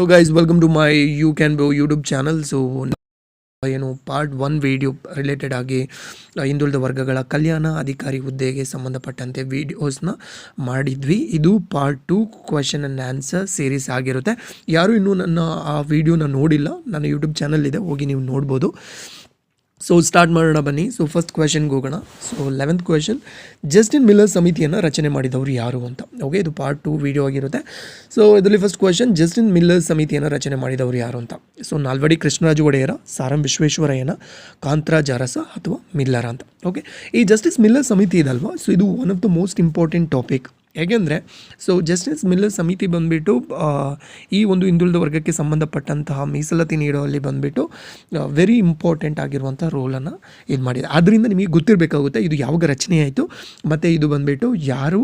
So guys welcome to my you can ಬೋ YouTube channel so ಏನು part one video related ಆಗಿ ಹಿಂದುಳಿದ ವರ್ಗಗಳ ಕಲ್ಯಾಣ, ಅಧಿಕಾರಿ ಹುದ್ದೆಗೆ ಸಂಬಂಧಪಟ್ಟಂತೆ ವಿಡಿಯೋಸ್ನ ಮಾಡಿದ್ವಿ. ಇದು part two question and answer series ಆಗಿರುತ್ತೆ. ಯಾರು ಇನ್ನೂ ನನ್ನ ಆ ವಿಡಿಯೋನ ನೋಡಿಲ್ಲ, ನನ್ನ ಯೂಟ್ಯೂಬ್ ಚಾನಲ್ ಇದೆ, ಹೋಗಿ ನೀವು ನೋಡ್ಬೋದು. ಸೊ ಸ್ಟಾರ್ಟ್ ಮಾಡೋಣ ಬನ್ನಿ. ಸೊ ಫಸ್ಟ್ ಕ್ವೆಶನ್ಗೆ ಹೋಗೋಣ. So eleventh question justice Miller ಸಮಿತಿಯನ್ನು ರಚನೆ ಮಾಡಿದವರು ಯಾರು ಅಂತ. ಓಕೆ ಇದು ಪಾರ್ಟ್ ಟು ವಿಡಿಯೋ ಆಗಿರುತ್ತೆ. ಸೊ ಇದರಲ್ಲಿ ಫಸ್ಟ್ ಕ್ವೆಶನ್ ಜಸ್ಟಿನ್ ಮಿಲ್ಲರ್ ಸಮಿತಿಯನ್ನು ರಚನೆ ಮಾಡಿದವರು ಯಾರು ಅಂತ. ಸೊ ನಾಲ್ವಡಿ ಕೃಷ್ಣರಾಜ ಒಡೆಯರ, ಸಾರಂ ವಿಶ್ವೇಶ್ವರಯ್ಯನ, ಕಾಂತರಾಜ್ ಅರಸ ಅಥವಾ ಮಿಲ್ಲರ ಅಂತ. ಓಕೆ ಈ ಜಸ್ಟಿಸ್ ಮಿಲ್ಲರ್ ಸಮಿತಿ ಇದಲ್ವಾ? ಸೊ ಇದು one of the most important topic ಹೇಗೆಂದರೆ ಸೊ ಜಸ್ಟಿಸ್ ಮಿಲ್ಲರ್ ಸಮಿತಿ ಬಂದುಬಿಟ್ಟು ಈ ಒಂದು ಹಿಂದುಳಿದ ವರ್ಗಕ್ಕೆ ಸಂಬಂಧಪಟ್ಟಂತಹ ಮೀಸಲಾತಿ ನೀಡುವಲ್ಲಿ ಬಂದುಬಿಟ್ಟು ವೆರಿ ಇಂಪಾರ್ಟೆಂಟ್ ಆಗಿರುವಂಥ ರೋಲನ್ನು ಇದು ಮಾಡಿದೆ. ಆದ್ದರಿಂದ ನಿಮಗೆ ಗೊತ್ತಿರಬೇಕಾಗುತ್ತೆ, ಇದು ಯಾವಾಗ ರಚನೆ ಆಯಿತು, ಮತ್ತು ಇದು ಬಂದುಬಿಟ್ಟು ಯಾರು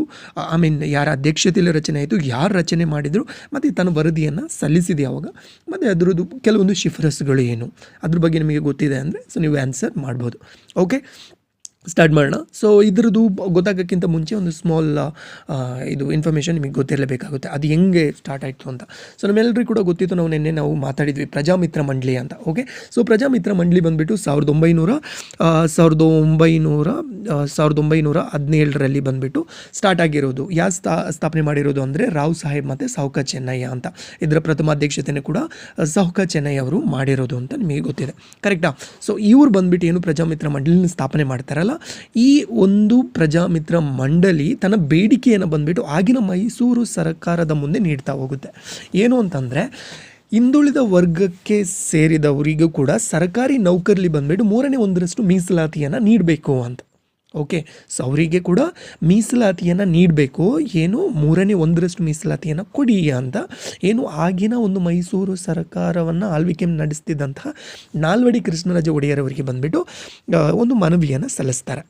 ಐ ಮೀನ್ ಯಾರ ಅಧ್ಯಕ್ಷತೆಯಲ್ಲಿ ರಚನೆ ಆಯಿತು, ಯಾರು ರಚನೆ ಮಾಡಿದರು, ಮತ್ತು ತನ್ನ ವರದಿಯನ್ನು ಸಲ್ಲಿಸಿದೆ ಯಾವಾಗ, ಮತ್ತು ಅದರದ್ದು ಕೆಲವೊಂದು ಶಿಫಾರಸುಗಳು ಏನು, ಅದ್ರ ಬಗ್ಗೆ ನಿಮಗೆ ಗೊತ್ತಿದೆ ಅಂದರೆ ಸೊ ನೀವು ಆನ್ಸರ್ ಮಾಡ್ಬೋದು. ಓಕೆ ಸ್ಟಾರ್ಟ್ ಮಾಡೋಣ. ಸೊ ಇದ್ರದ್ದು ಗೊತ್ತಾಗೋಕ್ಕಿಂತ ಮುಂಚೆ ಒಂದು ಸ್ಮಾಲ್ ಇದು ಇನ್ಫಾರ್ಮೇಷನ್ ನಿಮಗೆ ಗೊತ್ತಿರಲೇಬೇಕಾಗುತ್ತೆ. ಅದು ಹೆಂಗೆ ಸ್ಟಾರ್ಟ್ ಆಯಿತು ಅಂತ. ಸೊ ನಮ್ಮೆಲ್ಲರಿಗೂ ಕೂಡ ಗೊತ್ತಿತ್ತು ನಾವು ನಿನ್ನೆ ನಾವು ಮಾತಾಡಿದ್ವಿ ಪ್ರಜಾಮಿತ್ರ ಮಂಡಳಿ ಅಂತ. ಓಕೆ ಸೊ ಪ್ರಜಾಮಿತ್ರ ಮಂಡಳಿ ಬಂದುಬಿಟ್ಟು ಸಾವಿರದ ಒಂಬೈನೂರ ಸಾವಿರದ ಒಂಬೈನೂರ ಸಾವಿರದ ಒಂಬೈನೂರ ಹದಿನೇಳರಲ್ಲಿ ಬಂದುಬಿಟ್ಟು ಸ್ಟಾರ್ಟ್ ಆಗಿರೋದು. ಯಾವ ಸ್ಥಾ ಸ್ಥಾಪನೆ ಮಾಡಿರೋದು ಅಂದರೆ ರಾವ್ ಸಾಹೇಬ್ ಮತ್ತು ಸಾಹುಕ ಚೆನ್ನಯ್ಯ ಅಂತ. ಇದರ ಪ್ರಥಮ ಅಧ್ಯಕ್ಷತೆಯೇ ಕೂಡ ಸಾಹುಕ ಚೆನ್ನಯ್ಯ ಅವರು ಮಾಡಿರೋದು ಅಂತ ನಿಮಗೆ ಗೊತ್ತಿದೆ. ಕರೆಕ್ಟಾ ಸೊ ಇವ್ರು ಬಂದ್ಬಿಟ್ಟು ಏನು ಪ್ರಜಾಮಿತ್ರ ಮಂಡಳಿನ ಸ್ಥಾಪನೆ ಮಾಡ್ತಾರಲ್ಲ ಈ ಒಂದು ಪ್ರಜಾಮಿತ್ರ ಮಂಡಳಿ ತನ್ನ ಬೇಡಿಕೆಯನ್ನು ಬಂದುಬಿಟ್ಟು ಆಗಿನ ಮೈಸೂರು ಸರ್ಕಾರದ ಮುಂದೆ ನೀಡ್ತಾ ಹೋಗುತ್ತೆ. ಏನು ಅಂತಂದರೆ, ಹಿಂದುಳಿದ ವರ್ಗಕ್ಕೆ ಸೇರಿದವರಿಗೂ ಕೂಡ ಸರ್ಕಾರಿ ನೌಕರಲ್ಲಿ ಬಂದುಬಿಟ್ಟು ಮೂರನೇ ಒಂದರಷ್ಟು ಮೀಸಲಾತಿಯನ್ನು ನೀಡಬೇಕು ಅಂತ. ಓಕೆ ಸೊ ಅವರಿಗೆ ಕೂಡ ಮೀಸಲಾತಿಯನ್ನು ನೀಡಬೇಕು. ಏನು ಮೂರನೇ ಒಂದರಷ್ಟು ಮೀಸಲಾತಿಯನ್ನು ಕೊಡಿ ಅಂತ. ಏನು ಆಗಿನ ಒಂದು ಮೈಸೂರು ಸರ್ಕಾರವನ್ನು ಆಳ್ವಿಕೆ ನಡೆಸ್ತಿದ್ದಂತಹ ನಾಲ್ವಡಿ ಕೃಷ್ಣರಾಜ ಒಡೆಯರವರಿಗೆ ಬಂದುಬಿಟ್ಟು ಒಂದು ಮನವಿಯನ್ನು ಸಲ್ಲಿಸ್ತಾರೆ.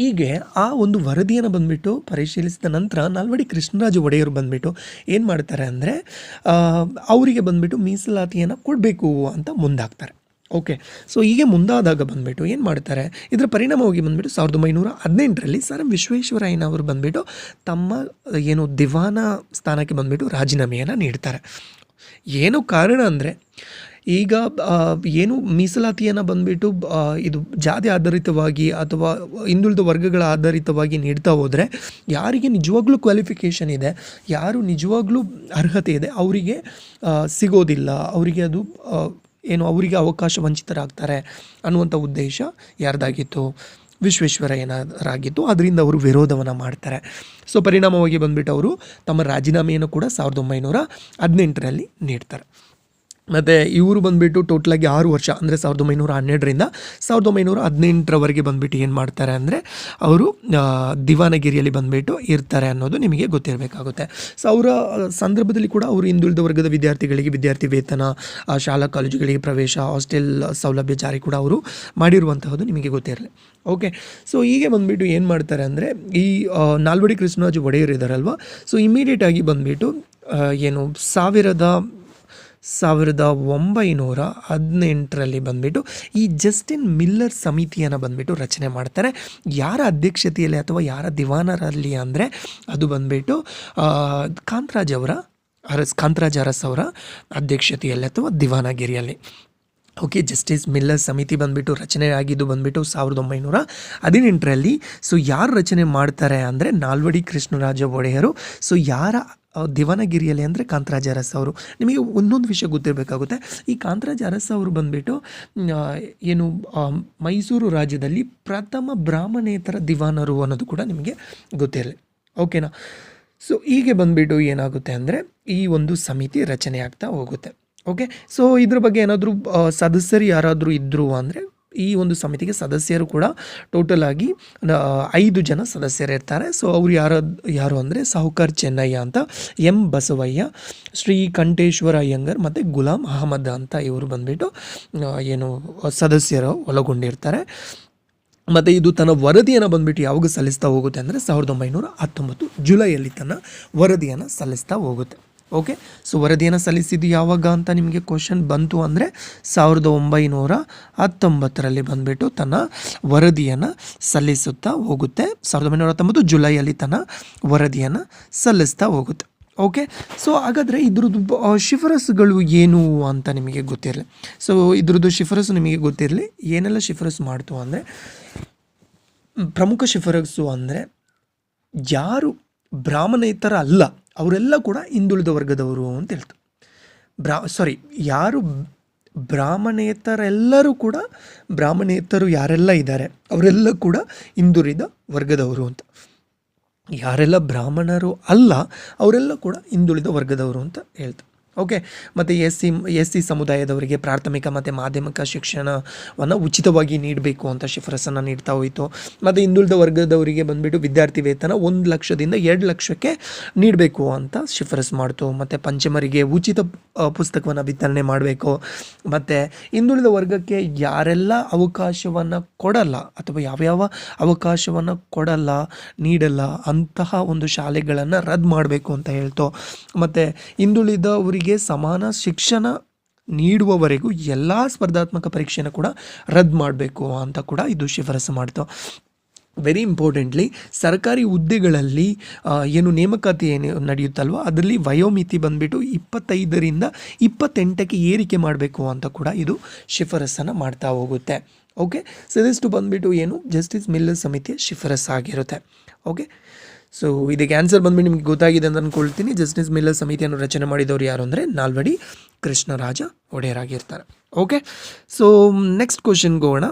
ಹೀಗೆ ಆ ಒಂದು ವರದಿಯನ್ನು ಬಂದುಬಿಟ್ಟು ಪರಿಶೀಲಿಸಿದ ನಂತರ ನಾಲ್ವಡಿ ಕೃಷ್ಣರಾಜ ಒಡೆಯರು ಬಂದುಬಿಟ್ಟು ಏನು ಮಾಡ್ತಾರೆ ಅಂದರೆ ಅವರಿಗೆ ಬಂದುಬಿಟ್ಟು ಮೀಸಲಾತಿಯನ್ನು ಕೊಡಬೇಕು ಅಂತ ಮುಂದಾಗ್ತಾರೆ. ಓಕೆ ಸೊ ಹೀಗೆ ಮುಂದಾದಾಗ ಬಂದುಬಿಟ್ಟು ಏನು ಮಾಡ್ತಾರೆ? ಇದರ ಪರಿಣಾಮವಾಗಿ ಬಂದುಬಿಟ್ಟು ಸಾವಿರದ ಒಂಬೈನೂರ ಹದಿನೆಂಟರಲ್ಲಿ ಸರ್ ಎಂ ವಿಶ್ವೇಶ್ವರಯ್ಯನವರು ಬಂದುಬಿಟ್ಟು ತಮ್ಮ, ಏನು ದಿವಾನ ಸ್ಥಾನಕ್ಕೆ ಬಂದುಬಿಟ್ಟು ರಾಜೀನಾಮೆಯನ್ನು ನೀಡ್ತಾರೆ. ಏನು ಕಾರಣ ಅಂದರೆ, ಈಗ ಏನು ಮೀಸಲಾತಿಯನ್ನು ಬಂದುಬಿಟ್ಟು ಇದು ಜಾತಿ ಆಧಾರಿತವಾಗಿ ಅಥವಾ ಹಿಂದುಳಿದ ವರ್ಗಗಳ ಆಧಾರಿತವಾಗಿ ನೀಡ್ತಾ ಹೋದರೆ, ಯಾರಿಗೆ ನಿಜವಾಗ್ಲೂ ಕ್ವಾಲಿಫಿಕೇಷನ್ ಇದೆ, ಯಾರು ನಿಜವಾಗ್ಲೂ ಅರ್ಹತೆ ಇದೆ, ಅವರಿಗೆ ಸಿಗೋದಿಲ್ಲ, ಅವರಿಗೆ ಅದು ಏನು ಅವರಿಗೆ ಅವಕಾಶ ವಂಚಿತರಾಗ್ತಾರೆ ಅನ್ನುವಂಥ ಉದ್ದೇಶ ಯಾರ್ದಾಗಿತ್ತು? ವಿಶ್ವೇಶ್ವರಯ್ಯನವರಾಗಿತ್ತು. ಅದರಿಂದ ಅವರು ವಿರೋಧವನ್ನು ಮಾಡ್ತಾರೆ. ಸೊ ಪರಿಣಾಮವಾಗಿ ಬಂದುಬಿಟ್ಟು ಅವರು ತಮ್ಮ ರಾಜೀನಾಮೆಯನ್ನು ಕೂಡ ಸಾವಿರದ ಒಂಬೈನೂರ ಹದಿನೆಂಟರಲ್ಲಿ ನೀಡ್ತಾರೆ. ಮತ್ತು ಇವರು ಬಂದುಬಿಟ್ಟು ಟೋಟಲಾಗಿ ಆರು ವರ್ಷ, ಅಂದರೆ ಸಾವಿರದ ಒಂಬೈನೂರ ಹನ್ನೆರಡರಿಂದ ಸಾವಿರದ ಒಂಬೈನೂರ ಹದಿನೆಂಟರವರೆಗೆ ಬಂದುಬಿಟ್ಟು ಏನು ಮಾಡ್ತಾರೆ ಅಂದರೆ ಅವರು ದಿವಾನಗಿರಿಯಲ್ಲಿ ಬಂದುಬಿಟ್ಟು ಇರ್ತಾರೆ ಅನ್ನೋದು ನಿಮಗೆ ಗೊತ್ತಿರಬೇಕಾಗುತ್ತೆ. ಸೊ ಅವರ ಸಂದರ್ಭದಲ್ಲಿ ಕೂಡ ಅವರು ಹಿಂದುಳಿದ ವರ್ಗದ ವಿದ್ಯಾರ್ಥಿಗಳಿಗೆ ವಿದ್ಯಾರ್ಥಿ ವೇತನ ಶಾಲಾ ಕಾಲೇಜುಗಳಿಗೆ ಪ್ರವೇಶ, ಹಾಸ್ಟೆಲ್ ಸೌಲಭ್ಯ ಜಾರಿ ಕೂಡ ಅವರು ಮಾಡಿರುವಂತಹದ್ದು ನಿಮಗೆ ಗೊತ್ತಿರಲಿ. ಓಕೆ ಸೊ ಹೀಗೆ ಬಂದುಬಿಟ್ಟು ಏನು ಮಾಡ್ತಾರೆ ಅಂದರೆ ಈ ನಾಲ್ವಡಿ ಕೃಷ್ಣರಾಜು ಒಡೆಯರ್ ಇದ್ದಾರಲ್ವ ಸೊ ಇಮಿಡಿಯೇಟಾಗಿ ಬಂದುಬಿಟ್ಟು ಏನು ಸಾವಿರದ ಸಾವಿರದ ಒಂಬೈನೂರ ಹದಿನೆಂಟರಲ್ಲಿ ಬಂದುಬಿಟ್ಟು ಈ ಜಸ್ಟಿನ್ ಮಿಲ್ಲರ್ ಸಮಿತಿಯನ್ನು ಬಂದುಬಿಟ್ಟು ರಚನೆ ಮಾಡ್ತಾರೆ. ಯಾರ ಅಧ್ಯಕ್ಷತೆಯಲ್ಲಿ ಅಥವಾ ಯಾರ ದಿವಾನರಲ್ಲಿ ಅಂದರೆ ಅದು ಬಂದುಬಿಟ್ಟು ಕಾಂತರಾಜ್ ಅವರ, ಅರಸ್, ಕಾಂತರಾಜ್ ಅರಸ್ ಅವರ ಅಧ್ಯಕ್ಷತೆಯಲ್ಲಿ ಅಥವಾ ದಿವಾನಗಿರಿಯಲ್ಲಿ. ಓಕೆ, ಜಸ್ಟಿಸ್ ಮಿಲ್ಲರ್ ಸಮಿತಿ ಬಂದುಬಿಟ್ಟು ರಚನೆ ಆಗಿದ್ದು ಬಂದುಬಿಟ್ಟು ಸಾವಿರದ ಒಂಬೈನೂರ ಹದಿನೆಂಟರಲ್ಲಿ. ಸೊ, ಯಾರು ರಚನೆ ಮಾಡ್ತಾರೆ ಅಂದರೆ ನಾಲ್ವಡಿ ಕೃಷ್ಣರಾಜ ಒಡೆಯರು. ಸೊ, ಯಾರ ದಿವಾನಗಿರಿಯಲ್ಲಿ ಅಂದರೆ ಕಾಂತರಾಜ ಅರಸ್ ಅವರು. ನಿಮಗೆ ಒಂದೊಂದು ವಿಷಯ ಗೊತ್ತಿರಬೇಕಾಗುತ್ತೆ. ಈ ಕಾಂತರಾಜ ಅರಸ್ ಅವರು ಬಂದುಬಿಟ್ಟು ಏನು ಮೈಸೂರು ರಾಜ್ಯದಲ್ಲಿ ಪ್ರಥಮ ಬ್ರಾಹ್ಮಣೇತರ ದಿವಾನರು ಅನ್ನೋದು ಕೂಡ ನಿಮಗೆ ಗೊತ್ತಿರಲಿ. ಓಕೆನಾ? ಸೊ, ಹೀಗೆ ಬಂದುಬಿಟ್ಟು ಏನಾಗುತ್ತೆ ಅಂದರೆ, ಈ ಒಂದು ಸಮಿತಿ ರಚನೆ ಆಗ್ತಾ ಹೋಗುತ್ತೆ. ಓಕೆ? ಸೊ, ಇದ್ರ ಬಗ್ಗೆ ಏನಾದರೂ ಸದಸ್ಯರು ಯಾರಾದರೂ ಇದ್ದರು ಅಂದರೆ ಈ ಒಂದು ಸಮಿತಿಗೆ ಸದಸ್ಯರು ಕೂಡ ಟೋಟಲ್ ಆಗಿ ಐದು ಜನ ಸದಸ್ಯರಿರ್ತಾರೆ ಸೊ ಅವರು ಯಾರು ಯಾರು ಅಂದರೆ ಸಾಹುಕಾರ್ ಚೆನ್ನಯ್ಯ ಅಂತ, ಎಂ ಬಸವಯ್ಯ, ಶ್ರೀ ಕಂಠೇಶ್ವರ ಅಯ್ಯಂಗರ್ ಮತ್ತು ಗುಲಾಂ ಅಹಮದ್ ಅಂತ ಇವರು ಬಂದುಬಿಟ್ಟು ಏನು, ಸದಸ್ಯರು ಒಳಗೊಂಡಿರ್ತಾರೆ. ಮತ್ತು ಇದು ತನ್ನ ವರದಿಯನ್ನು ಬಂದುಬಿಟ್ಟು ಯಾವಾಗ ಸಲ್ಲಿಸ್ತಾ ಹೋಗುತ್ತೆ ಅಂದರೆ ಸಾವಿರದ ಒಂಬೈನೂರ ಹತ್ತೊಂಬತ್ತು ಜುಲೈಯಲ್ಲಿ ತನ್ನ ವರದಿಯನ್ನು ಸಲ್ಲಿಸ್ತಾ ಹೋಗುತ್ತೆ. ಓಕೆ ಸೊ ವರದಿಯನ್ನು ಸಲ್ಲಿಸಿದ್ದು ಯಾವಾಗ ಅಂತ ನಿಮಗೆ ಕ್ವಶನ್ ಬಂತು ಅಂದರೆ ಸಾವಿರದ ಒಂಬೈನೂರ ಹತ್ತೊಂಬತ್ತರಲ್ಲಿ ಬಂದುಬಿಟ್ಟು ತನ್ನ ವರದಿಯನ್ನು ಸಲ್ಲಿಸುತ್ತಾ ಹೋಗುತ್ತೆ. ಸಾವಿರದ ಒಂಬೈನೂರ ಹತ್ತೊಂಬತ್ತು ಜುಲೈಯಲ್ಲಿ ತನ್ನ ವರದಿಯನ್ನು ಸಲ್ಲಿಸ್ತಾ ಹೋಗುತ್ತೆ. ಓಕೆ ಸೊ ಹಾಗಾದರೆ ಇದ್ರದ್ದು ಶಿಫಾರಸುಗಳು ಏನು ಅಂತ ನಿಮಗೆ ಗೊತ್ತಿರಲಿ. ಸೊ ಇದ್ರದ್ದು ಶಿಫಾರಸು ನಿಮಗೆ ಗೊತ್ತಿರಲಿ. ಏನೆಲ್ಲ ಶಿಫಾರಸು ಮಾಡ್ತು ಅಂದರೆ, ಪ್ರಮುಖ ಶಿಫಾರಸು ಅಂದರೆ ಯಾರು ಬ್ರಾಹ್ಮಣೇತರ ಅಲ್ಲ ಅವರೆಲ್ಲ ಕೂಡ ಹಿಂದುಳಿದ ವರ್ಗದವರು ಅಂತ ಹೇಳ್ತು ಬ್ರಾ ಸಾರಿ ಯಾರು ಬ್ರಾಹ್ಮಣೇತರೆಲ್ಲರೂ ಕೂಡ ಬ್ರಾಹ್ಮಣೇತರು ಯಾರೆಲ್ಲ ಇದ್ದಾರೆ, ಅವರೆಲ್ಲ ಕೂಡ ಹಿಂದುಳಿದ ವರ್ಗದವರು ಅಂತ. ಯಾರೆಲ್ಲ ಬ್ರಾಹ್ಮಣರು ಅಲ್ಲ, ಅವರೆಲ್ಲ ಕೂಡ ಹಿಂದುಳಿದ ವರ್ಗದವರು ಅಂತ ಹೇಳ್ತಾರೆ. ಓಕೆ, ಮತ್ತು ಎಸ್ ಸಿ ಎಸ್ ಸಿ ಸಮುದಾಯದವರಿಗೆ ಪ್ರಾಥಮಿಕ ಮತ್ತು ಮಾಧ್ಯಮಿಕ ಶಿಕ್ಷಣವನ್ನು ಉಚಿತವಾಗಿ ನೀಡಬೇಕು ಅಂತ ಶಿಫಾರಸನ್ನು ನೀಡ್ತಾ ಹೋಯಿತು. ಮತ್ತು ಹಿಂದುಳಿದ ವರ್ಗದವರಿಗೆ ಬಂದುಬಿಟ್ಟು ವಿದ್ಯಾರ್ಥಿ ವೇತನ ಒಂದು ಲಕ್ಷದಿಂದ ಎರಡು ಲಕ್ಷಕ್ಕೆ ನೀಡಬೇಕು ಅಂತ ಶಿಫಾರಸು ಮಾಡ್ತು. ಮತ್ತು ಪಂಚಮರಿಗೆ ಉಚಿತ ಪುಸ್ತಕವನ್ನು ವಿತರಣೆ ಮಾಡಬೇಕು. ಮತ್ತು ಹಿಂದುಳಿದ ವರ್ಗಕ್ಕೆ ಯಾರೆಲ್ಲ ಅವಕಾಶವನ್ನು ಕೊಡಲ್ಲ ಅಥವಾ ಯಾವ್ಯಾವ ಅವಕಾಶವನ್ನು ಕೊಡಲ್ಲ, ನೀಡಲ್ಲ ಅಂತಹ ಒಂದು ಶಾಲೆಗಳನ್ನು ರದ್ದು ಮಾಡಬೇಕು ಅಂತ ಹೇಳ್ತು. ಮತ್ತು ಹಿಂದುಳಿದವರಿಗೆ ಸಮಾನ ಶಿಕ್ಷಣ ನೀಡುವವರೆಗೂ ಎಲ್ಲ ಸ್ಪರ್ಧಾತ್ಮಕ ಪರೀಕ್ಷೆನ ಕೂಡ ರದ್ದು ಮಾಡಬೇಕು ಅಂತ ಕೂಡ ಇದು ಶಿಫಾರಸು ಮಾಡ್ತು. ವೆರಿ ಇಂಪಾರ್ಟೆಂಟ್ಲಿ ಸರ್ಕಾರಿ ಹುದ್ದೆಗಳಲ್ಲಿ ಏನು ನೇಮಕಾತಿ ಏನು ನಡೆಯುತ್ತಲ್ವ ಅದರಲ್ಲಿ ವಯೋಮಿತಿ ಬಂದುಬಿಟ್ಟು ಇಪ್ಪತ್ತೈದರಿಂದ ಇಪ್ಪತ್ತೆಂಟಕ್ಕೆ ಏರಿಕೆ ಮಾಡಬೇಕು ಅಂತ ಕೂಡ ಇದು ಶಿಫಾರಸನ್ನು ಮಾಡ್ತಾ ಹೋಗುತ್ತೆ. ಓಕೆ ಸೊ ಇದಿಷ್ಟು ಬಂದುಬಿಟ್ಟು ಏನು ಜಸ್ಟಿಸ್ ಮಿಲ್ಲರ್ ಸಮಿತಿಯ ಶಿಫಾರಸ್ ಆಗಿರುತ್ತೆ ಓಕೆ ಸೊ ಇದಕ್ಕೆ ಆನ್ಸರ್ ಬಂದ್ಬಿಟ್ಟು ನಿಮಗೆ ಗೊತ್ತಾಗಿದೆ ಅಂತ ಅಂದ್ಕೊಳ್ತೀನಿ ಜಸ್ಟಿಸ್ ಮಿಲ್ಲರ್ ಸಮಿತಿಯನ್ನು ರಚನೆ ಮಾಡಿದವರು ಯಾರು ಅಂದರೆ ನಾಲ್ವಡಿ ಕೃಷ್ಣರಾಜ ಒಡೆಯರಾಗಿರ್ತಾರೆ. ಓಕೆ ಸೊ ನೆಕ್ಸ್ಟ್ ಕ್ವಶನ್ಗೆ ಹೋಗೋಣ.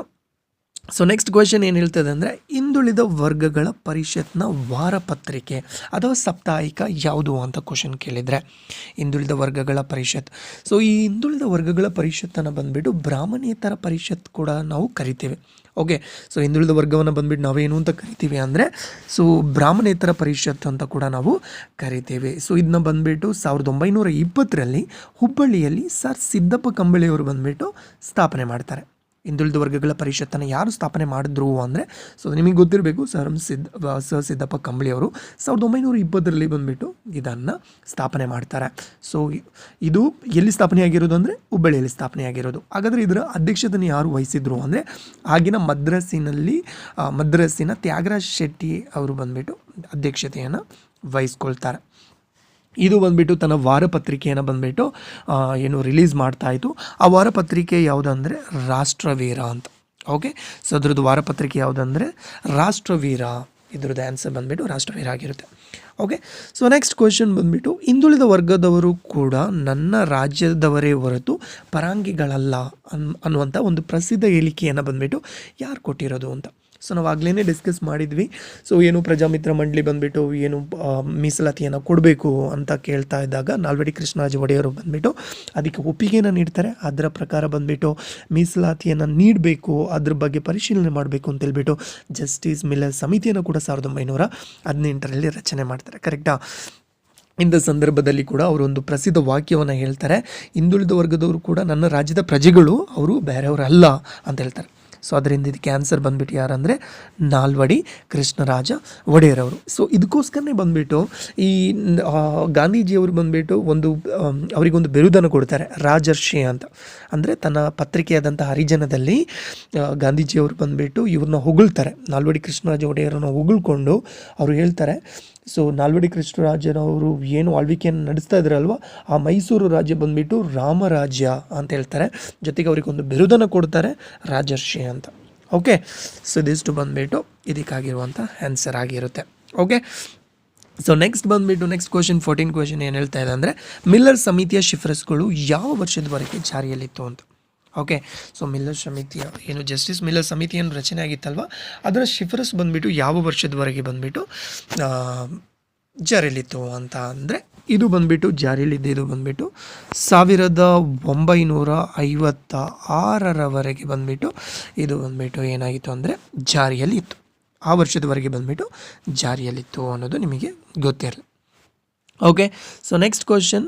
ಸೊ ನೆಕ್ಸ್ಟ್ ಕ್ವೆಶನ್ ಏನು ಹೇಳ್ತದೆ ಅಂದರೆ, ಹಿಂದುಳಿದ ವರ್ಗಗಳ ಪರಿಷತ್ನ ವಾರಪತ್ರಿಕೆ ಅಥವಾ ಸಾಪ್ತಾಹಿಕ ಯಾವುದು ಅಂತ ಕ್ವಶನ್ ಕೇಳಿದರೆ, ಹಿಂದುಳಿದ ವರ್ಗಗಳ ಪರಿಷತ್. ಸೊ ಈ ಹಿಂದುಳಿದ ವರ್ಗಗಳ ಪರಿಷತ್ತನ್ನು ಬಂದುಬಿಟ್ಟು ಬ್ರಾಹ್ಮಣೇತರ ಪರಿಷತ್ ಕೂಡ ನಾವು ಕರಿತೇವೆ. ಓಕೆ ಸೊ ಹಿಂದುಳಿದ ವರ್ಗವನ್ನು ಬಂದ್ಬಿಟ್ಟು ನಾವೇನು ಅಂತ ಕರಿತೀವಿ ಅಂದರೆ ಸೊ ಬ್ರಾಹ್ಮಣೇತರ ಪರಿಷತ್ ಅಂತ ಕೂಡ ನಾವು ಕರಿತೇವೆ. ಸೊ ಇದನ್ನ ಬಂದುಬಿಟ್ಟು ಸಾವಿರದ ಒಂಬೈನೂರ ಇಪ್ಪತ್ತರಲ್ಲಿ ಹುಬ್ಬಳ್ಳಿಯಲ್ಲಿ ಸರ್ ಸಿದ್ದಪ್ಪ ಕಂಬಳಿಯವರು ಬಂದುಬಿಟ್ಟು ಸ್ಥಾಪನೆ ಮಾಡ್ತಾರೆ. ಹಿಂದುಳಿದ ವರ್ಗಗಳ ಪರಿಷತ್ತನ್ನು ಯಾರು ಸ್ಥಾಪನೆ ಮಾಡಿದ್ರು ಅಂದರೆ, ಸೊ ನಿಮಗೆ ಗೊತ್ತಿರಬೇಕು, sir M Siddha sir Siddappa Kambali ಅವರು ಸಾವಿರದ ಒಂಬೈನೂರ ಇಪ್ಪತ್ತರಲ್ಲಿ ಬಂದುಬಿಟ್ಟು ಇದನ್ನು ಸ್ಥಾಪನೆ ಮಾಡ್ತಾರೆ. ಸೊ ಇದು ಎಲ್ಲಿ ಸ್ಥಾಪನೆ ಆಗಿರೋದು ಅಂದರೆ, ಹುಬ್ಬಳ್ಳಿಯಲ್ಲಿ ಸ್ಥಾಪನೆ ಆಗಿರೋದು. ಹಾಗಾದರೆ ಇದರ ಅಧ್ಯಕ್ಷತೆಯನ್ನು ಯಾರು ವಹಿಸಿದ್ರು ಅಂದರೆ, ಆಗಿನ ಮದ್ರಾಸಿನಲ್ಲಿ ಮದ್ರಸಿನ ಮದ್ರಾಸಿನ ತ್ಯಾಗರಾಜ್ ಶೆಟ್ಟಿ ಅವರು ಬಂದುಬಿಟ್ಟು ಅಧ್ಯಕ್ಷತೆಯನ್ನು ವಹಿಸ್ಕೊಳ್ತಾರೆ. ಇದು ಬಂದುಬಿಟ್ಟು ತನ್ನ ವಾರಪತ್ರಿಕೆಯನ್ನು ಬಂದುಬಿಟ್ಟು ಏನು ರಿಲೀಸ್ ಮಾಡ್ತಾ ಇತ್ತು. ಆ ವಾರಪತ್ರಿಕೆ ಯಾವುದಂದರೆ ರಾಷ್ಟ್ರವೀರ ಅಂತ. ಓಕೆ ಸೊ ಅದ್ರದ್ದು ವಾರಪತ್ರಿಕೆ ಯಾವುದಂದರೆ ರಾಷ್ಟ್ರವೀರ. ಇದ್ರದ್ದು ಆನ್ಸರ್ ಬಂದುಬಿಟ್ಟು ರಾಷ್ಟ್ರವೀರ ಆಗಿರುತ್ತೆ. ಓಕೆ ಸೊ ನೆಕ್ಸ್ಟ್ ಕ್ವೆಶನ್ ಬಂದುಬಿಟ್ಟು, ಹಿಂದುಳಿದ ವರ್ಗದವರು ಕೂಡ ನನ್ನ ರಾಜ್ಯದವರೇ ಹೊರತು ಪರಾಂಗಿಗಳಲ್ಲ ಅನ್ ಅನ್ನುವಂಥ ಒಂದು ಪ್ರಸಿದ್ಧ ಹೇಳಿಕೆಯನ್ನು ಬಂದುಬಿಟ್ಟು ಯಾರು ಕೊಟ್ಟಿರೋದು ಅಂತ. ಸೊ ನಾವು ಆಗಲೇ ಡಿಸ್ಕಸ್ ಮಾಡಿದ್ವಿ. ಸೊ ಏನು ಪ್ರಜಾಮಿತ್ರ ಮಂಡಳಿ ಬಂದುಬಿಟ್ಟು, ಏನು ಮೀಸಲಾತಿಯನ್ನು ಕೊಡಬೇಕು ಅಂತ ಕೇಳ್ತಾ ಇದ್ದಾಗ ನಾಲ್ವಡಿ ಕೃಷ್ಣರಾಜ ಒಡೆಯವರು ಬಂದುಬಿಟ್ಟು ಅದಕ್ಕೆ ಒಪ್ಪಿಗೆಯನ್ನು ನೀಡ್ತಾರೆ. ಅದರ ಪ್ರಕಾರ ಬಂದುಬಿಟ್ಟು ಮೀಸಲಾತಿಯನ್ನು ನೀಡಬೇಕು, ಅದ್ರ ಬಗ್ಗೆ ಪರಿಶೀಲನೆ ಮಾಡಬೇಕು ಅಂತ ಹೇಳ್ಬಿಟ್ಟು ಜಸ್ಟಿಸ್ ಮಿಲರ್ ಸಮಿತಿಯನ್ನು ಕೂಡ ಸಾವಿರದ ಒಂಬೈನೂರ ಹದಿನೆಂಟರಲ್ಲಿ ರಚನೆ ಮಾಡ್ತಾರೆ. ಕರೆಕ್ಟಾ? ಇಂಥ ಸಂದರ್ಭದಲ್ಲಿ ಕೂಡ ಅವರು ಒಂದು ಪ್ರಸಿದ್ಧ ವಾಕ್ಯವನ್ನು ಹೇಳ್ತಾರೆ. ಹಿಂದುಳಿದ ವರ್ಗದವರು ಕೂಡ ನನ್ನ ರಾಜ್ಯದ ಪ್ರಜೆಗಳು, ಅವರು ಬೇರೆಯವರಲ್ಲ ಅಂತ ಹೇಳ್ತಾರೆ. ಸೊ ಅದರಿಂದ ಇದಕ್ಕೆ ಆನ್ಸರ್ ಬಂದ್ಬಿಟ್ಟು ಯಾರಂದರೆ ನಾಲ್ವಡಿ ಕೃಷ್ಣರಾಜ ಒಡೆಯರವರು. ಸೊ ಇದಕ್ಕೋಸ್ಕರನೇ ಬಂದ್ಬಿಟ್ಟು ಈ ಗಾಂಧೀಜಿಯವರು ಬಂದ್ಬಿಟ್ಟು ಒಂದು ಅವರಿಗೊಂದು ಬಿರುದನ್ನು ಕೊಡ್ತಾರೆ, ರಾಜರ್ಷಿ ಅಂತ. ಅಂದರೆ ತನ್ನ ಪತ್ರಿಕೆಯಾದಂಥ ಹರಿಜನದಲ್ಲಿ ಗಾಂಧೀಜಿಯವರು ಬಂದುಬಿಟ್ಟು ಇವ್ರನ್ನ ಹೊಗಳ್ತಾರೆ. ನಾಲ್ವಡಿ ಕೃಷ್ಣರಾಜ ಒಡೆಯರನ್ನು ಹೊಗಳ್ಕೊಂಡು ಅವರು ಹೇಳ್ತಾರೆ ಸೊ ನಾಲ್ವಡಿ ಕೃಷ್ಣರಾಜನವರು ಏನು ಆಳ್ವಿಕೆಯನ್ನು ನಡೆಸ್ತಾ ಇದ್ರಲ್ವ, ಆ ಮೈಸೂರು ರಾಜ್ಯ ಬಂದುಬಿಟ್ಟು ರಾಮರಾಜ್ಯ ಅಂತ ಹೇಳ್ತಾರೆ. ಜೊತೆಗೆ ಅವರಿಗೆ ಒಂದು ಬಿರುದನ್ನು ಕೊಡ್ತಾರೆ, ರಾಜರ್ಷಿ ಅಂತ. ಓಕೆ ಸೊ ಇದಿಷ್ಟು ಬಂದುಬಿಟ್ಟು ಇದಕ್ಕಾಗಿರುವಂಥ ಆನ್ಸರ್ ಆಗಿರುತ್ತೆ. ಓಕೆ ಸೊ ನೆಕ್ಸ್ಟ್ ಬಂದುಬಿಟ್ಟು ನೆಕ್ಸ್ಟ್ ಕ್ವಶನ್ ಫೋರ್ಟೀನ್ ಕ್ವಶನ್ ಏನು ಹೇಳ್ತಾ ಇದೆ ಅಂದರೆ ಮಿಲ್ಲರ್ ಸಮಿತಿಯ ಶಿಫಾರಸುಗಳು ಯಾವ ವರ್ಷದವರೆಗೆ ಜಾರಿಯಲ್ಲಿತ್ತು ಅಂತ. ಓಕೆ ಸೊ ಮಿಲ್ಲರ್ ಸಮಿತಿಯ ಏನು ಜಸ್ಟಿಸ್ ಮಿಲ್ಲರ್ ಸಮಿತಿ ಏನು ರಚನೆ ಆಗಿತ್ತಲ್ವ? ಅದರ ಶಿಫಾರಸು ಬಂದುಬಿಟ್ಟು ಯಾವ ವರ್ಷದವರೆಗೆ ಬಂದುಬಿಟ್ಟು ಜಾರಿಯಲ್ಲಿತ್ತು ಅಂತ ಅಂದರೆ, ಇದು ಬಂದುಬಿಟ್ಟು, ಜಾರಿಯಲ್ಲಿದ್ದು ಬಂದುಬಿಟ್ಟು ಸಾವಿರದ ಒಂಬೈನೂರ ಐವತ್ತ ಆರರವರೆಗೆ ಬಂದುಬಿಟ್ಟು ಇದು ಬಂದುಬಿಟ್ಟು ಏನಾಗಿತ್ತು ಅಂದರೆ ಜಾರಿಯಲ್ಲಿ ಇತ್ತು ಆ ವರ್ಷದವರೆಗೆ ಬಂದುಬಿಟ್ಟು ಜಾರಿಯಲ್ಲಿತ್ತು ಅನ್ನೋದು ನಿಮಗೆ ಗೊತ್ತಿರಲಿ. ಓಕೆ ಸೊ ನೆಕ್ಸ್ಟ್ ಕ್ವಶನ್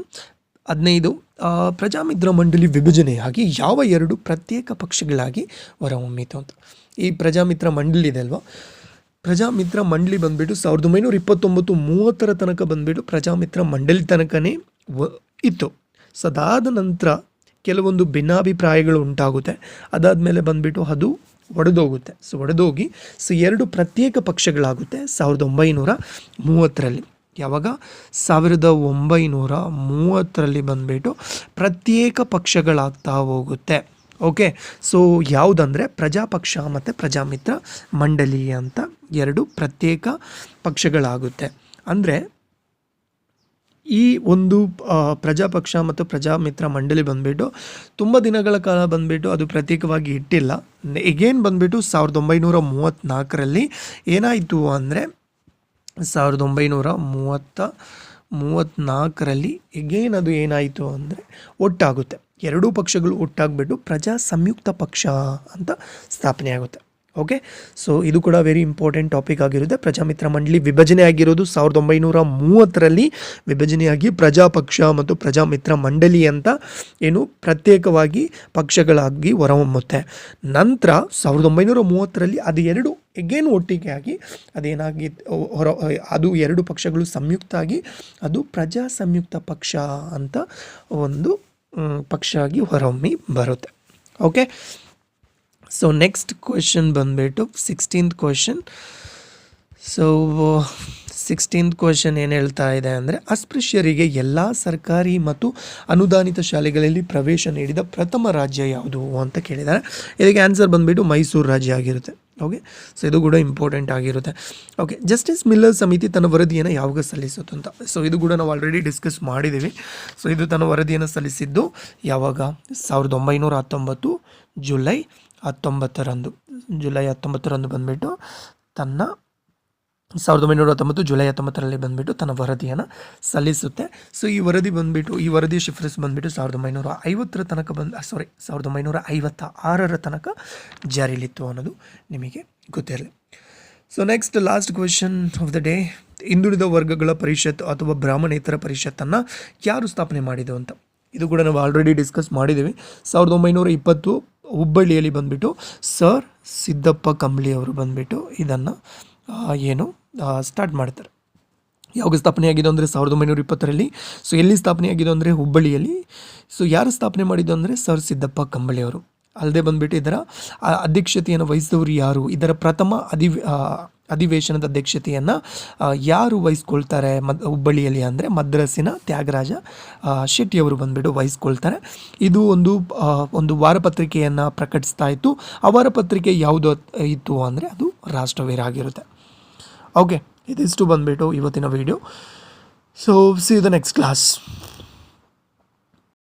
ಹದಿನೈದು ಪ್ರಜಾಮಿತ್ರ ಮಂಡಳಿ ವಿಭಜನೆಯಾಗಿ ಯಾವ ಎರಡು ಪ್ರತ್ಯೇಕ ಪಕ್ಷಗಳಾಗಿ ಹೊರಹೊಮ್ಮಿತು ಅಂತ. ಈ ಪ್ರಜಾಮಿತ್ರ ಮಂಡಳಿ ಇದೆ ಅಲ್ವಾ? ಪ್ರಜಾಮಿತ್ರ ಮಂಡಳಿ ಬಂದುಬಿಟ್ಟು ಸಾವಿರದ ಒಂಬೈನೂರ ಇಪ್ಪತ್ತೊಂಬತ್ತು ಮೂವತ್ತರ ತನಕ ಬಂದುಬಿಟ್ಟು ಪ್ರಜಾಮಿತ್ರ ಮಂಡಳಿ ತನಕನೇ ವ- ಇತ್ತು. ಸದಾದ ನಂತರ ಕೆಲವೊಂದು ಭಿನ್ನಾಭಿಪ್ರಾಯಗಳು ಉಂಟಾಗುತ್ತೆ. ಅದಾದಮೇಲೆ ಬಂದುಬಿಟ್ಟು ಅದು ಒಡೆದೋಗುತ್ತೆ. ಸೊ, ಒಡೆದೋಗಿ ಸೊ ಎರಡು ಪ್ರತ್ಯೇಕ ಪಕ್ಷಗಳಾಗುತ್ತೆ ಸಾವಿರದ ಒಂಬೈನೂರ ಮೂವತ್ತರಲ್ಲಿ. ಯಾವಾಗ? ಸಾವಿರದ ಒಂಬೈನೂರ ಮೂವತ್ತರಲ್ಲಿ ಬಂದ್ಬಿಟ್ಟು ಪ್ರತ್ಯೇಕ ಪಕ್ಷಗಳಾಗ್ತಾ ಹೋಗುತ್ತೆ. ಓಕೆ? ಸೊ, ಯಾವುದಂದರೆ ಪ್ರಜಾಪಕ್ಷ ಮತ್ತು ಪ್ರಜಾಮಿತ್ರ ಮಂಡಳಿ ಅಂತ ಎರಡು ಪ್ರತ್ಯೇಕ ಪಕ್ಷಗಳಾಗುತ್ತೆ. ಅಂದರೆ ಈ ಒಂದು ಪ್ರಜಾಪಕ್ಷ ಮತ್ತು ಪ್ರಜಾಮಿತ್ರ ಮಂಡಳಿ ಬಂದುಬಿಟ್ಟು ತುಂಬ ದಿನಗಳ ಕಾಲ ಬಂದುಬಿಟ್ಟು ಅದು ಪ್ರತ್ಯೇಕವಾಗಿ ಇಟ್ಟಿಲ್ಲ. ಎಗೇನ್ ಬಂದುಬಿಟ್ಟು ಸಾವಿರದ ಒಂಬೈನೂರ ಮೂವತ್ತ್ನಾಲ್ಕರಲ್ಲಿ ಏನಾಯಿತು ಅಂದರೆ ಸಾವಿರದ ಒಂಬೈನೂರ ಮೂವತ್ತ ಮೂವತ್ತ್ನಾಲ್ಕರಲ್ಲಿ ಎಗೇನ್ ಅದು ಏನಾಯಿತು ಅಂದರೆ ಒಟ್ಟಾಗುತ್ತೆ. ಎರಡೂ ಪಕ್ಷಗಳು ಒಟ್ಟಾಗ್ಬಿಟ್ಟು ಪ್ರಜಾ ಸಂಯುಕ್ತ ಪಕ್ಷ ಅಂತ ಸ್ಥಾಪನೆ ಆಗುತ್ತೆ ಓಕೆ ಸೊ ಇದು ಕೂಡ ವೆರಿ ಇಂಪಾರ್ಟೆಂಟ್ ಟಾಪಿಕ್ ಆಗಿರುತ್ತೆ. ಪ್ರಜಾಮಿತ್ರ ಮಂಡಳಿ ವಿಭಜನೆ ಆಗಿರೋದು ಸಾವಿರದ ಒಂಬೈನೂರ ಮೂವತ್ತರಲ್ಲಿ ವಿಭಜನೆಯಾಗಿ ಪ್ರಜಾಪಕ್ಷ ಮತ್ತು ಪ್ರಜಾಮಿತ್ರ ಮಂಡಳಿ ಅಂತ ಏನು ಪ್ರತ್ಯೇಕವಾಗಿ ಪಕ್ಷಗಳಾಗಿ ಹೊರಹೊಮ್ಮುತ್ತೆ. ನಂತರ ಸಾವಿರದ ಒಂಬೈನೂರ ಮೂವತ್ತರಲ್ಲಿ ಅದು ಎರಡು ಎಗೇನ್ ಒಟ್ಟಿಗೆ ಆಗಿ ಅದೇನಾಗಿ ಹೊರ, ಅದು ಎರಡು ಪಕ್ಷಗಳು ಸಂಯುಕ್ತ ಆಗಿ ಅದು ಪ್ರಜಾ ಸಂಯುಕ್ತ ಪಕ್ಷ ಅಂತ ಒಂದು ಪಕ್ಷ ಆಗಿ ಹೊರಹೊಮ್ಮಿ ಬರುತ್ತೆ. ಓಕೆ ಸೊ ನೆಕ್ಸ್ಟ್ ಕ್ವೆಶನ್ ಬಂದುಬಿಟ್ಟು sixteenth question so sixteenth question ಏನು ಹೇಳ್ತಾ ಇದೆ ಅಂದರೆ, ಅಸ್ಪೃಶ್ಯರಿಗೆ ಎಲ್ಲ ಸರ್ಕಾರಿ ಮತ್ತು ಅನುದಾನಿತ ಶಾಲೆಗಳಲ್ಲಿ ಪ್ರವೇಶ ನೀಡಿದ ಪ್ರಥಮ ರಾಜ್ಯ ಯಾವುದು ಅಂತ ಕೇಳಿದ್ದಾರೆ. ಇದಕ್ಕೆ ಆನ್ಸರ್ ಬಂದುಬಿಟ್ಟು ಮೈಸೂರು ರಾಜ್ಯ ಆಗಿರುತ್ತೆ. ಓಕೆ ಸೊ ಇದು ಕೂಡ ಇಂಪಾರ್ಟೆಂಟ್ ಆಗಿರುತ್ತೆ. ಓಕೆ ಜಸ್ಟಿಸ್ ಮಿಲ್ಲರ್ ಸಮಿತಿ ತನ್ನ ವರದಿಯನ್ನು ಯಾವಾಗ ಸಲ್ಲಿಸುತ್ತೆ ಅಂತ. ಸೊ ಇದು ಕೂಡ ನಾವು ಆಲ್ರೆಡಿ ಡಿಸ್ಕಸ್ ಮಾಡಿದ್ದೀವಿ ಸೊ ಇದು ತನ್ನ ವರದಿಯನ್ನು ಸಲ್ಲಿಸಿದ್ದು ಯಾವಾಗ? ಸಾವಿರದ ಒಂಬೈನೂರ ಹತ್ತೊಂಬತ್ತು ಜುಲೈ ಹತ್ತೊಂಬತ್ತರಂದು. ಜುಲೈ ಹತ್ತೊಂಬತ್ತರಂದು ಬಂದುಬಿಟ್ಟು ತನ್ನ ಸಾವಿರದ ಒಂಬೈನೂರ ಹತ್ತೊಂಬತ್ತು ಜುಲೈ ಹತ್ತೊಂಬತ್ತರಲ್ಲಿ ಬಂದುಬಿಟ್ಟು ತನ್ನ ವರದಿಯನ್ನು ಸಲ್ಲಿಸುತ್ತೆ. ಸೊ ಈ ವರದಿ ಬಂದುಬಿಟ್ಟು, ಈ ವರದಿ ಶಿಫಾರಸು ಬಂದುಬಿಟ್ಟು ಸಾವಿರದ ಒಂಬೈನೂರ ಐವತ್ತರ ತನಕ ಬಂದು ಸಾರಿ ಸಾವಿರದ ಒಂಬೈನೂರ ಐವತ್ತ ಆರರ ತನಕ ಜಾರಿಲಿತ್ತು ಅನ್ನೋದು ನಿಮಗೆ ಗೊತ್ತಿರಲಿ. So next last question of the day ಹಿಂದುಳಿದ ವರ್ಗಗಳ ಪರಿಷತ್ ಅಥವಾ ಬ್ರಾಹ್ಮಣೇತರ ಪರಿಷತ್ತನ್ನು ಯಾರು ಸ್ಥಾಪನೆ ಮಾಡಿದ್ದು ಅಂತ. ಇದು ಕೂಡ ನಾವು ಆಲ್ರೆಡಿ ಡಿಸ್ಕಸ್ ಮಾಡಿದ್ದೀವಿ. ಸಾವಿರದ ಒಂಬೈನೂರ ಇಪ್ಪತ್ತು ಹುಬ್ಬಳ್ಳಿಯಲ್ಲಿ ಬಂದುಬಿಟ್ಟು ಸರ್ ಸಿದ್ದಪ್ಪ ಕಂಬಳಿ ಅವರು ಬಂದುಬಿಟ್ಟು ಇದನ್ನು ಏನು? ಸ್ಟಾರ್ಟ್ ಮಾಡ್ತಾರೆ. ಯಾವಾಗ ಸ್ಥಾಪನೆ ಆಗಿದೆ ಅಂದರೆ ಸಾವಿರದ ಒಂಬೈನೂರ ಇಪ್ಪತ್ತರಲ್ಲಿ. ಸೊ ಎಲ್ಲಿ ಸ್ಥಾಪನೆಯಾಗಿದೆ ಅಂದರೆ ಹುಬ್ಬಳ್ಳಿಯಲ್ಲಿ. ಸೊ ಯಾರು ಸ್ಥಾಪನೆ ಮಾಡಿದ್ದು ಅಂದರೆ ಸರ್ ಸಿದ್ದಪ್ಪ ಕಂಬಳಿಯವರು ಅಲ್ಲದೆ ಬಂದುಬಿಟ್ಟು ಇದರ ಅಧ್ಯಕ್ಷತೆಯನ್ನು ವಹಿಸಿದವರು ಯಾರು? ಇದರ ಪ್ರಥಮ ಅಧಿ ಅಧಿವೇಶನದ ಅಧ್ಯಕ್ಷತೆಯನ್ನು ಯಾರು ವಹಿಸ್ಕೊಳ್ತಾರೆ ಮದ್, ಹುಬ್ಬಳ್ಳಿಯಲ್ಲಿ ಅಂದರೆ ಮದ್ರಾಸಿನ ತ್ಯಾಗರಾಜ ಶೆಟ್ಟಿಯವರು ಬಂದುಬಿಟ್ಟು ವಹಿಸ್ಕೊಳ್ತಾರೆ. ಇದು ಒಂದು ಒಂದು ವಾರಪತ್ರಿಕೆಯನ್ನು ಪ್ರಕಟಿಸ್ತಾ ಇತ್ತು. ಆ ವಾರಪತ್ರಿಕೆ ಯಾವುದು ಇತ್ತು ಅಂದರೆ ಅದು ರಾಷ್ಟ್ರವೀರ ಆಗಿರುತ್ತೆ ಓಕೆ ಇದಿಷ್ಟು ಬಂದುಬಿಟ್ಟು ಇವತ್ತಿನ video so see the next class